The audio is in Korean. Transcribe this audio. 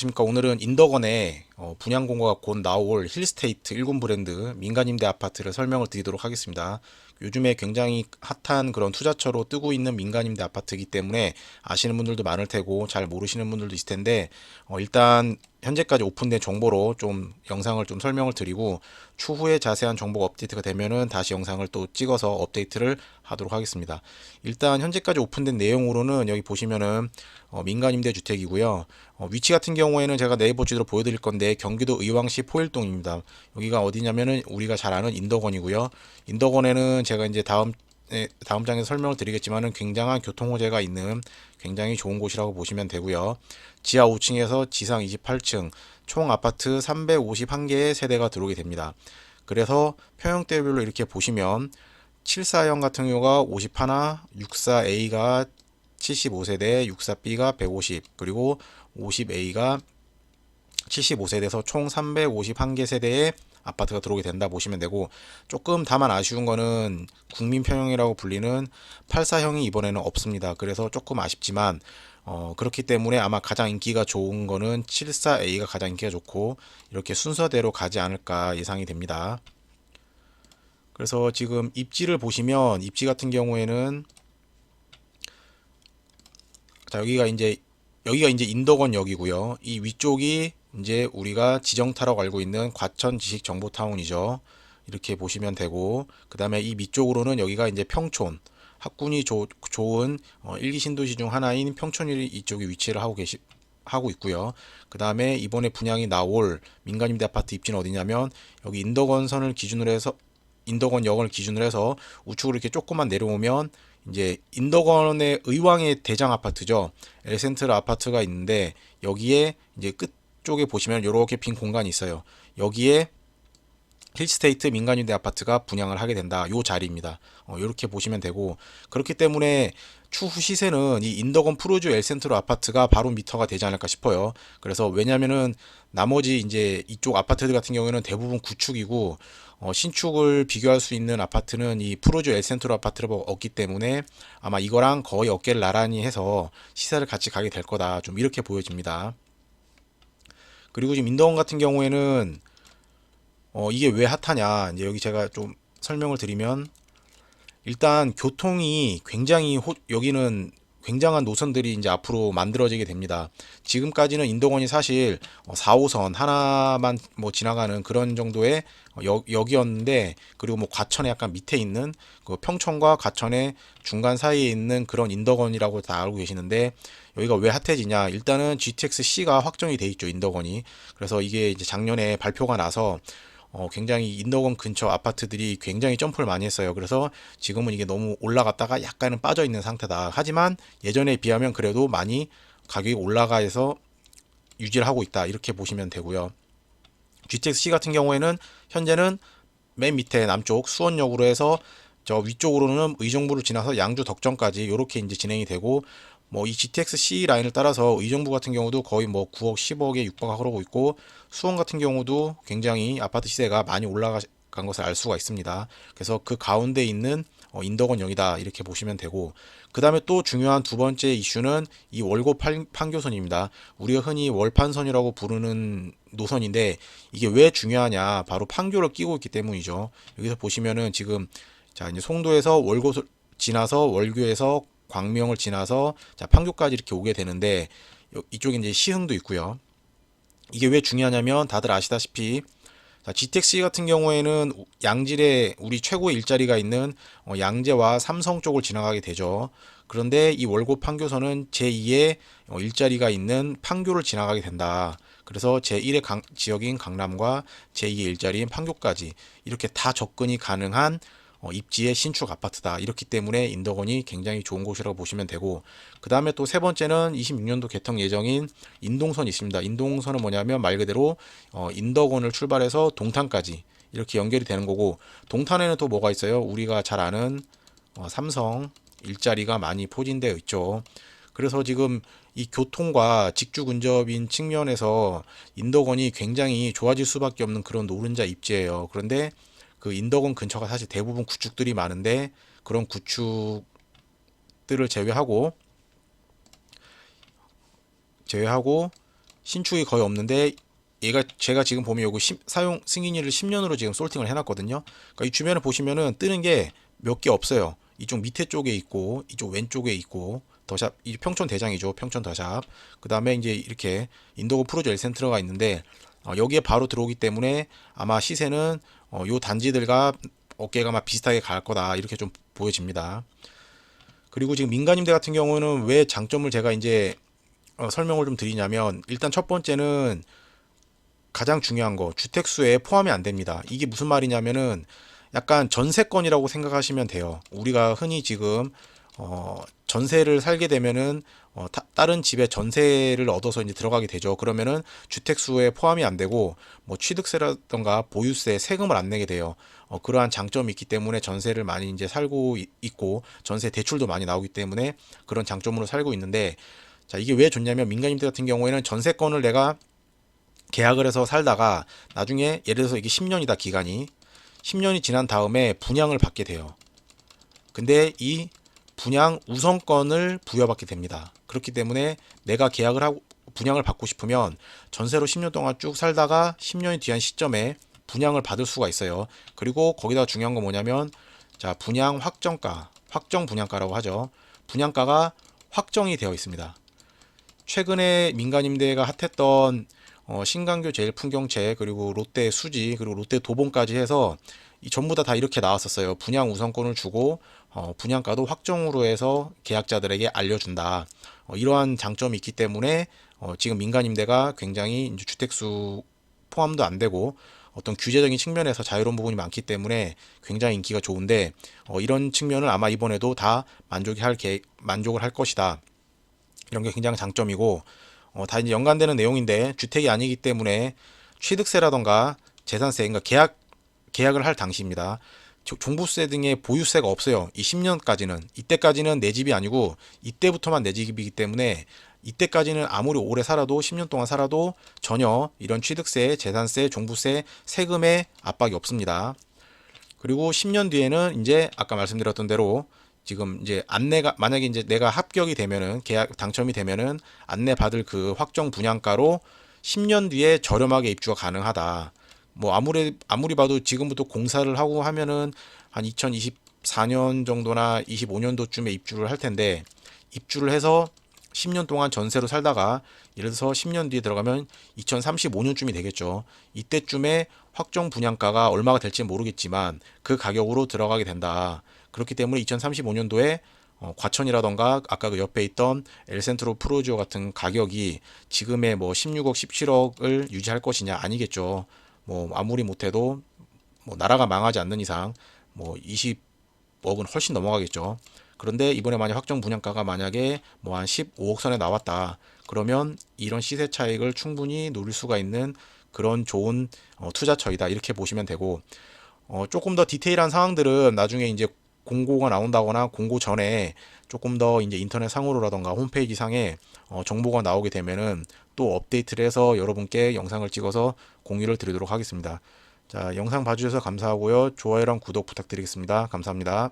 안녕하십니까 오늘은 인덕원의 어, 분양 공고가 곧 나올 힐스테이트 1군 브랜드 민간임대 아파트를 설명을 드리도록 하겠습니다. 요즘에 굉장히 핫한 그런 투자처로 뜨고 있는 민간임대 아파트이기 때문에 아시는 분들도 많을 테고 잘 모르시는 분들도 있을 텐데 어, 일단 현재까지 오픈된 정보로 좀 영상을 좀 설명을 드리고 추후에 자세한 정보가 업데이트가 되면은 다시 영상을 또 찍어서 업데이트를 하도록 하겠습니다. 일단 현재까지 오픈된 내용으로는 여기 보시면은 어, 민간임대 주택이고요. 어, 위치 같은 경우에는 제가 네이버 지도로 보여드릴 건데 경기도 의왕시 포일동입니다. 여기가 어디냐면은 우리가 잘 아는 인덕원이고요. 인덕원에는 제가 이제 다음 네, 다음 장에서 설명을 드리겠지만은 굉장한 교통 호재가 있는 굉장히 좋은 곳이라고 보시면 되고요. 지하 5층에서 지상 28층 총 아파트 351개의 세대가 들어오게 됩니다. 그래서 평형대별로 이렇게 보시면 74형 같은 경우가 51, 64A가 75세대, 64B가 150, 그리고 50A가 75세대에서 총 351개 세대의 아파트가 들어오게 된다 보시면 되고 조금 다만 아쉬운 거는 국민 평형이라고 불리는 84형이 이번에는 없습니다. 그래서 조금 아쉽지만 어, 그렇기 때문에 아마 가장 인기가 좋은 거는 74A가 가장 인기가 좋고 이렇게 순서대로 가지 않을까 예상이 됩니다. 그래서 지금 입지를 보시면 입지 같은 경우에는 자 여기가 이제 여기가 이제 인덕원역이고요. 이 위쪽이 이제 우리가 지정타라고 알고 있는 과천 지식 정보타운이죠. 이렇게 보시면 되고 그 다음에 이 밑쪽으로는 여기가 이제 평촌 학군이 조, 좋은 어, 일기 신도시 중 하나인 평촌이 이쪽에 위치를 하고 계시 하고 있고요. 그 다음에 이번에 분양이 나올 민간임대 아파트 입지는 어디냐면 여기 인덕원선을 기준으로 해서 인덕원 역을 기준으로 해서 우측으로 이렇게 조금만 내려오면 이제 인덕원의 의왕의 대장 아파트죠. 엘센트럴 아파트가 있는데 여기에 이제 끝 쪽에 보시면 이렇게 빈 공간이 있어요. 여기에 힐스테이트 민간임대 아파트가 분양을 하게 된다. 요 자리입니다. 어, 이렇게 보시면 되고 그렇기 때문에 추후 시세는 이 인덕원 프로즈 엘센트로 아파트가 바로 미터가 되지 않을까 싶어요. 그래서 왜냐면은 나머지 이제 이쪽 아파트들 같은 경우에는 대부분 구축이고 어, 신축을 비교할 수 있는 아파트는 이 프로즈 엘센트로 아파트가 없기 때문에 아마 이거랑 거의 어깨를 나란히 해서 시세를 같이 가게 될 거다. 좀 이렇게 보여집니다. 그리고 지금 인덕원 같은 경우에는 어, 이게 왜 핫하냐. 이제 여기 제가 좀 설명을 드리면 일단 교통이 굉장히 호, 여기는 굉장한 노선들이 이제 앞으로 만들어지게 됩니다. 지금까지는 인덕원이 사실 4호선 하나만 뭐 지나가는 그런 정도의 역, 역이었는데 그리고 뭐 과천에 약간 밑에 있는 그 평촌과 과천의 중간 사이에 있는 그런 인덕원이라고 다 알고 계시는데 여기가 왜 핫해지냐 일단은 GTX C가 확정이 돼 있죠 인덕원이 그래서 이게 이제 작년에 발표가 나서 어, 굉장히 인덕원 근처 아파트들이 굉장히 점프를 많이 했어요. 그래서 지금은 이게 너무 올라갔다가 약간은 빠져 있는 상태다. 하지만 예전에 비하면 그래도 많이 가격이 올라가서 유지를 하고 있다. 이렇게 보시면 되고요. GTX-C 같은 경우에는 현재는 맨 밑에 남쪽 수원역으로 해서 저 위쪽으로는 의정부를 지나서 양주 덕정까지 이렇게 이제 진행이 되고 뭐 이 GTX-C 라인을 따라서 의정부 같은 경우도 거의 뭐 9억, 10억에 육박하고 있고 수원 같은 경우도 굉장히 아파트 시세가 많이 올라간 것을 알 수가 있습니다. 그래서 그 가운데 있는 어, 인덕원역이다 이렇게 보시면 되고 그 다음에 또 중요한 두 번째 이슈는 이 월고 판교선입니다. 우리가 흔히 월판선이라고 부르는 노선인데 이게 왜 중요하냐 바로 판교를 끼고 있기 때문이죠. 여기서 보시면은 지금 자 이제 송도에서 월고 지나서 월교에서 광명을 지나서 자 판교까지 이렇게 오게 되는데 이쪽에 이제 시흥도 있고요. 이게 왜 중요하냐면 다들 아시다시피 자, GTX 같은 경우에는 양질의 우리 최고의 일자리가 있는 어, 양재와 삼성 쪽을 지나가게 되죠. 그런데 이 월고 판교선은 제2의 어, 일자리가 있는 판교를 지나가게 된다. 그래서 제1의 강, 지역인 강남과 제2의 일자리인 판교까지 이렇게 다 접근이 가능한 어, 입지의 신축 아파트다. 이렇기 때문에 인덕원이 굉장히 좋은 곳이라고 보시면 되고 그 다음에 또 세 번째는 26년도 개통 예정인 인동선이 있습니다. 인동선은 뭐냐면 말 그대로 어, 인덕원을 출발해서 동탄까지 이렇게 연결이 되는 거고 동탄에는 또 뭐가 있어요? 우리가 잘 아는 어, 삼성 일자리가 많이 포진되어 있죠. 그래서 지금 이 교통과 직주 근접인 측면에서 인덕원이 굉장히 좋아질 수밖에 없는 그런 노른자 입지예요. 그런데 그 인덕원 근처가 사실 대부분 구축들이 많은데 그런 구축들을 제외하고 제외하고 신축이 거의 없는데 얘가 제가 지금 보면 요거 십- 사용 승인일을 10년으로 지금 솔팅을 해놨거든요. 그러니까 이 주변에 보시면은 뜨는 게 몇 개 없어요. 이쪽 밑에 쪽에 있고 이쪽 왼쪽에 있고 더샵 이 평촌 대장이죠. 평촌 더샵. 그 다음에 이제 이렇게 인도고 프로즈 엘센트러가 있는데 어, 여기에 바로 들어오기 때문에 아마 시세는 어, 요 단지들과 어깨가 막 비슷하게 갈 거다 이렇게 좀 보여집니다. 그리고 지금 민간임대 같은 경우는 왜 장점을 제가 이제 어, 설명을 좀 드리냐면 일단 첫 번째는 가장 중요한 거 주택수에 포함이 안 됩니다. 이게 무슨 말이냐면은 약간 전세권이라고 생각하시면 돼요. 우리가 흔히 지금 어, 전세를 살게 되면은 어, 타- 다른 집에 전세를 얻어서 이제 들어가게 되죠. 그러면은 주택수에 포함이 안 되고 뭐 취득세라던가 보유세, 세금을 안 내게 돼요. 어, 그러한 장점이 있기 때문에 전세를 많이 이제 살고 이- 있고 전세 대출도 많이 나오기 때문에 그런 장점으로 살고 있는데 자 이게 왜 좋냐면 민간임대 같은 경우에는 전세권을 내가 계약을 해서 살다가 나중에 예를 들어서 이게 10년이다 기간이 10년이 지난 다음에 분양을 받게 돼요. 근데 이 분양 우선권을 부여받게 됩니다. 그렇기 때문에 내가 계약을 하고 분양을 받고 싶으면 전세로 10년 동안 쭉 살다가 10년이 뒤한 시점에 분양을 받을 수가 있어요. 그리고 거기다 중요한 건 뭐냐면 자, 분양 확정가, 확정 분양가라고 하죠. 분양가가 확정이 되어 있습니다. 최근에 민간임대가 핫했던 어, 신강교 제일 풍경채 그리고 롯데 수지 그리고 롯데 도봉까지 해서 이 전부 다 다 이렇게 나왔었어요. 분양 우선권을 주고 어, 분양가도 확정으로 해서 계약자들에게 알려준다. 어, 이러한 장점이 있기 때문에 어, 지금 민간 임대가 굉장히 이제 주택수 포함도 안 되고 어떤 규제적인 측면에서 자유로운 부분이 많기 때문에 굉장히 인기가 좋은데 어, 이런 측면을 아마 이번에도 다 만족이 할 계, 만족을 할 것이다. 이런 게 굉장히 장점이고 어, 다 이제 연관되는 내용인데 주택이 아니기 때문에 취득세라던가 재산세, 그러니까 계약 계약을 할 당시입니다. 조- 종부세 등의 보유세가 없어요. 이 10년까지는 이때까지는 내 집이 아니고 이때부터만 내 집이기 때문에 이때까지는 아무리 오래 살아도 10년 동안 살아도 전혀 이런 취득세, 재산세, 종부세, 세금의 압박이 없습니다. 그리고 10년 뒤에는 이제 아까 말씀드렸던 대로 지금 이제 안내가 만약에 이제 내가 합격이 되면은 계약 당첨이 되면은 안내 받을 그 확정 분양가로 10년 뒤에 저렴하게 입주가 가능하다. 뭐 아무리 아무리 봐도 지금부터 공사를 하고 하면은 한 2024년 정도나 25년도쯤에 입주를 할 텐데 입주를 해서 10년 동안 전세로 살다가 예를 들어서 10년 뒤에 들어가면 2035년쯤이 되겠죠. 이때쯤에 확정 분양가가 얼마가 될지 모르겠지만 그 가격으로 들어가게 된다. 그렇기 때문에 2035년도에 어, 과천이라던가 아까 그 옆에 있던 엘센트로 프로지오 같은 가격이 지금의 뭐 16억, 17억을 유지할 것이냐 아니겠죠. 뭐 아무리 못해도 뭐 나라가 망하지 않는 이상 뭐 20억은 훨씬 넘어가겠죠. 그런데 이번에 만약 확정 분양가가 만약에 뭐 한 15억 선에 나왔다. 그러면 이런 시세 차익을 충분히 누릴 수가 있는 그런 좋은 어, 투자처이다. 이렇게 보시면 되고 어, 조금 더 디테일한 사항들은 나중에 이제 공고가 나온다거나 공고 전에 조금 더 이제 인터넷 상으로라던가 홈페이지 상에 어, 정보가 나오게 되면은 또 업데이트를 해서 여러분께 영상을 찍어서 공유를 드리도록 하겠습니다. 자, 영상 봐주셔서 감사하고요. 좋아요랑 구독 부탁드리겠습니다. 감사합니다.